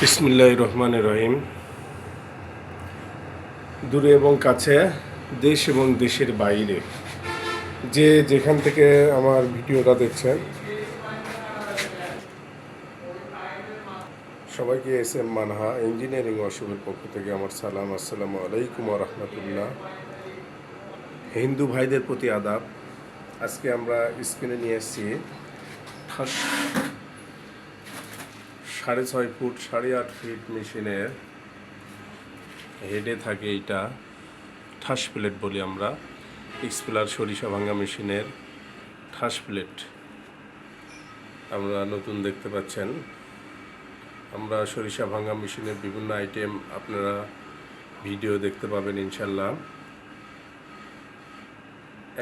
বিসমুল্লাহ রহমান রহিম। দূরে এবং কাছে, দেশ এবং দেশের বাইরে। যে যেখান থেকে আমার ভিডিওটা দেখছেন, সবাইকে এস এম মানহা, ইঞ্জিনিয়ারিং ওয়ার্কশপের পক্ষ থেকে আমার সালাম, আসসালামু আলাইকুম রহমতুল্লাহ। হিন্দু ভাইদের প্রতি আদাব। আজকে আমরা স্ক্রিনে নিয়ে এসেছি। সাড়ে ছয় ফুট, সাড়ে আট ফিট মেশিনের হেডে থাকে এইটা ঠাস প্লেট বলি আমরা। এক্সপ্লার সরিষা ভাঙা মেশিনের ঠাস প্লেট। আমরা নতুন দেখতে পাচ্ছেন। আমরা সরিষা ভাঙা মেশিনের বিভিন্ন আইটেম আপনারা ভিডিও দেখতে পাবেন ইনশাল্লাহ।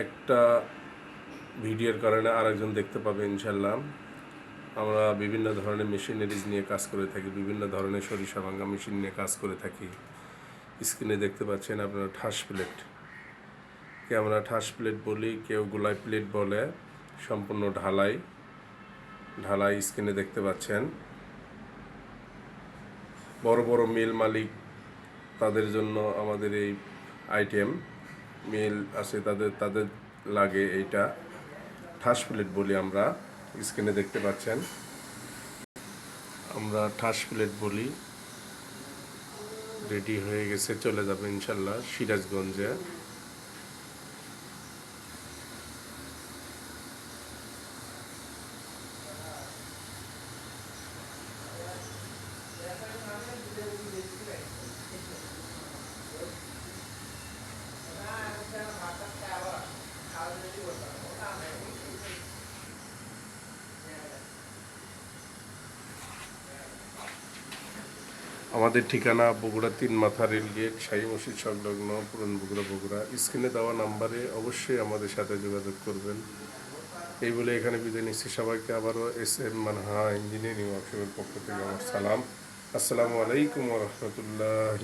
একটা ভিডিওর কারণে আরেকজন দেখতে পাবে ইনশাল্লাহ। আমরা বিভিন্ন ধরনের মেশিনারিজ নিয়ে কাজ করে থাকি, বিভিন্ন ধরনের সরিষা ভাঙা মেশিন নিয়ে কাজ করে থাকি। স্ক্রিনে দেখতে পাচ্ছেন আপনারা ঠাস প্লেট কে আমরা ঠাস প্লেট বলি? কেউ গোলাই প্লেট বলে, সম্পূর্ণ ঢালাই। ঢালাই স্ক্রিনে দেখতে পাচ্ছেন। বড় বড় মিল মালিক তাদের জন্য আমাদের এই আইটেম মিল আছে তাদের তাদের লাগে এইটা। ঠাস প্লেট বলি আমরা। স্ক্রিনে দেখতে পাচ্ছেন। আমরা ঠাস প্লেট বলি। রেডি হয়ে গেছে চলে যাবে ইনশাল্লাহ সিরাজগঞ্জে। আমাদের ঠিকানা বগুড়া তিন মাথা রেলগেট গেট, শাহী মসজিদ সংলগ্ন, পুরন বগুড়া বগুড়া। স্ক্রিনে দেওয়া নাম্বারে অবশ্যই আমাদের সাথে যোগাযোগ করবেন। এই বলে এখানে বিদায় নিচ্ছি। সবাইকে আবারও এস এম মানহা ইঞ্জিনিয়ারিং ওয়ার্কশপের পক্ষ থেকে আমার সালাম। আসসালামু আলাইকুম রহমতুল্লাহ